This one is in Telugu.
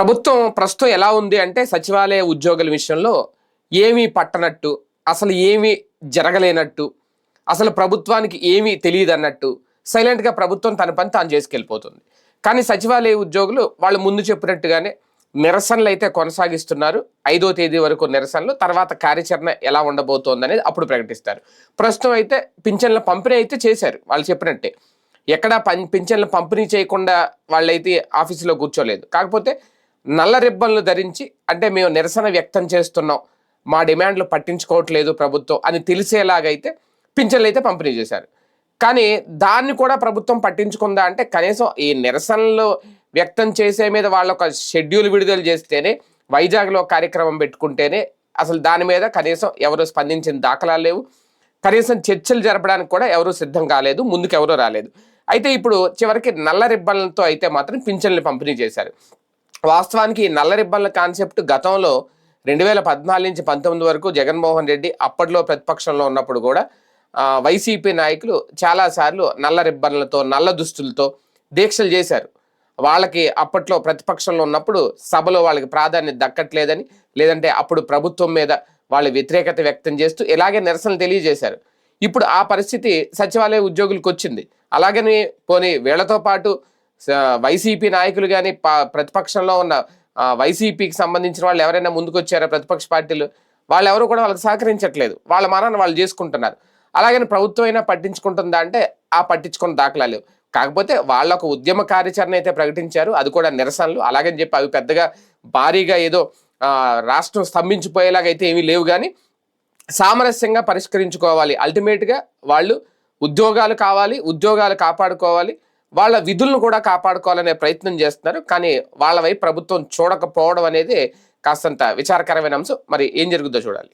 ప్రభుత్వం ప్రస్తుతం ఎలా ఉంది అంటే సచివాలయ ఉద్యోగుల విషయంలో ఏమీ పట్టనట్టు అసలు ఏమీ జరగలేనట్టు అసలు ప్రభుత్వానికి ఏమీ తెలియదు అన్నట్టు సైలెంట్గా ప్రభుత్వం తన పని తాను చేసుకెళ్ళిపోతుంది. కానీ సచివాలయ ఉద్యోగులు వాళ్ళు ముందు చెప్పినట్టుగానే నిరసనలు అయితే కొనసాగిస్తున్నారు. ఐదో తేదీ వరకు నిరసనలు తర్వాత కార్యాచరణ ఎలా ఉండబోతోంది అనేది అప్పుడు ప్రకటిస్తారు. ప్రస్తుతం అయితే పింఛన్ల పంపిణీ అయితే చేశారు వాళ్ళు చెప్పినట్టే. ఎక్కడా పం పింఛన్లు పంపిణీ చేయకుండా వాళ్ళైతే ఆఫీసులో కూర్చోలేదు. కాకపోతే నల్ల రిబ్బన్లు ధరించి అంటే మేము నిరసన వ్యక్తం చేస్తున్నాం. మా డిమాండ్లు పట్టించుకోవట్లేదు ప్రభుత్వం అని తెలిసేలాగైతే పింఛన్లు అయితే పంపిణీ చేశారు. కానీ దాన్ని కూడా ప్రభుత్వం పట్టించుకుందా అంటే కనీసం ఈ నిరసనలు వ్యక్తం చేసే మీద వాళ్ళ ఒక షెడ్యూల్ విడుదల చేస్తేనే వైజాగ్లో కార్యక్రమం పెట్టుకుంటేనే అసలు దాని మీద కనీసం ఎవరు స్పందించిన దాఖలాలు లేవు. కనీసం చర్చలు జరపడానికి కూడా ఎవరు సిద్ధం కాలేదు ముందుకు ఎవరూ రాలేదు. అయితే ఇప్పుడు చివరికి నల్ల రిబ్బన్లతో అయితే మాత్రం పింఛన్లు పంపిణీ చేశారు. వాస్తవానికి ఈ నల్ల రిబ్బన్ల కాన్సెప్ట్ గతంలో రెండు వేల పద్నాలుగు నుంచి పంతొమ్మిది వరకు జగన్మోహన్ రెడ్డి అప్పట్లో ప్రతిపక్షంలో ఉన్నప్పుడు కూడా వైసీపీ నాయకులు చాలాసార్లు నల్ల రిబ్బన్లతో నల్ల దుస్తులతో దీక్షలు చేశారు. వాళ్ళకి అప్పట్లో ప్రతిపక్షంలో ఉన్నప్పుడు సభలో వాళ్ళకి ప్రాధాన్యత దక్కట్లేదని లేదంటే అప్పుడు ప్రభుత్వం మీద వాళ్ళు వ్యతిరేకత వ్యక్తం చేస్తూ ఇలాగే నిరసనలు తెలియజేశారు. ఇప్పుడు ఆ పరిస్థితి సచివాలయ ఉద్యోగులకు వచ్చింది అలాగని పోనీ వీళ్ళతో పాటు వైసీపీ నాయకులు కానీ ప్రతిపక్షంలో ఉన్న వైసీపీకి సంబంధించిన వాళ్ళు ఎవరైనా ముందుకు వచ్చారా ప్రతిపక్ష పార్టీలు? వాళ్ళు ఎవరు కూడా వాళ్ళకి సహకరించట్లేదు. వాళ్ళ మానాన్ని వాళ్ళు చేసుకుంటున్నారు. అలాగని ప్రభుత్వం అయినా పట్టించుకుంటుందా అంటే ఆ పట్టించుకున్న దాఖలాలు కాకపోతే వాళ్ళ ఒక ఉద్యమ కార్యాచరణ అయితే ప్రకటించారు. అది కూడా నిరసనలు. అలాగని చెప్పి అవి పెద్దగా భారీగా ఏదో రాష్ట్రం స్తంభించిపోయేలాగా అయితే ఏమీ లేవు కానీ సామరస్యంగా పరిష్కరించుకోవాలి. అల్టిమేట్గా వాళ్ళు ఉద్యోగాలు కావాలి ఉద్యోగాలు కాపాడుకోవాలి. వాళ్ళ విధులను కూడా కాపాడుకోవాలనే ప్రయత్నం చేస్తున్నారు. కానీ వాళ్ళ వైపు ప్రభుత్వం చూడకపోవడం అనేది కాస్తంత విచారకరమైన అంశం. మరి ఏం జరుగుతుందో చూడాలి.